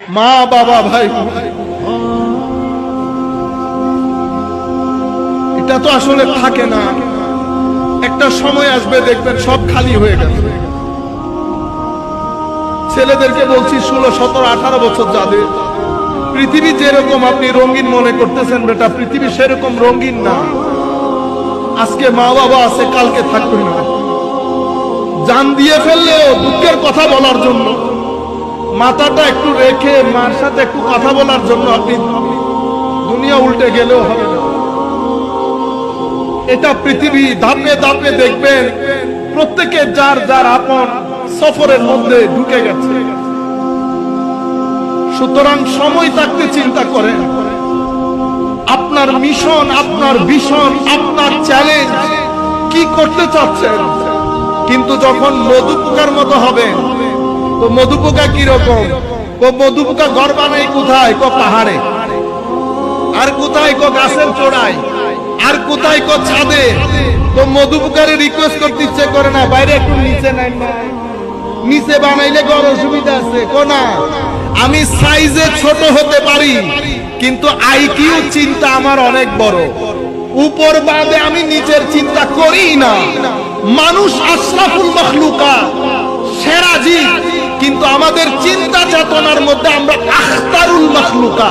মা, বাবা, ভাই। এটা তো আসলে থাকে না। একটা সময় আসবে, দেখবেন সব খালি হয়ে গেছে ছেলেদেরকে বলছি, ষোলো, সতেরো, আঠারো বছর যাদের, পৃথিবী যেরকম আপনি রঙিন মনে করতেছেন বেটা, পৃথিবী সেরকম রঙিন না। আজকে মা, বাবা আছে, কালকে থাকবে না। জান দিয়ে ফেললেও দুঃখের কথা বলার জন্য মাথাটা একটু রেখে মার সাথে একটু কথা বলার জন্য আপনি দুনিয়া উল্টে গেলেও হবে না। এটা পৃথিবী ধাপে ধাপে দেখবেন, প্রত্যেকে যার যার আপন সফরের মধ্যে ঢুকে গেছে। সুতরাং সময় থাকতে চিন্তা করেন, আপনার মিশন, আপনার ভীষণ, আপনার চ্যালেঞ্জ কি করতে চাচ্ছেন? কিন্তু যখন মধু পোকার মতো হবে তো মধু পোকা কীরকম ও মধু পোকা ঘর বানাই কোথায়? কো পাহাড়ে। আর কোথায় কো গাছের চড়াই আর কোথায় কো ছাদে? তো মধু পোকারে রিকোয়েস্ট করতে ইচ্ছে করে না। বাইরে একটু নিচে নাই নিচে বানাইলে ঘর অসুবিধা আছে। কোনা আমি সাইজে ছোট হতে পারি, কিন্তু আইকিউ চিন্তা আমার অনেক বড়। উপর বাদে আমি নিজের চিন্তা করি না। মানুষ আশরাফুল মখলুকা আমাদের চিন্তা চেতনার মধ্যে আমরা আখতারুল মখলুকা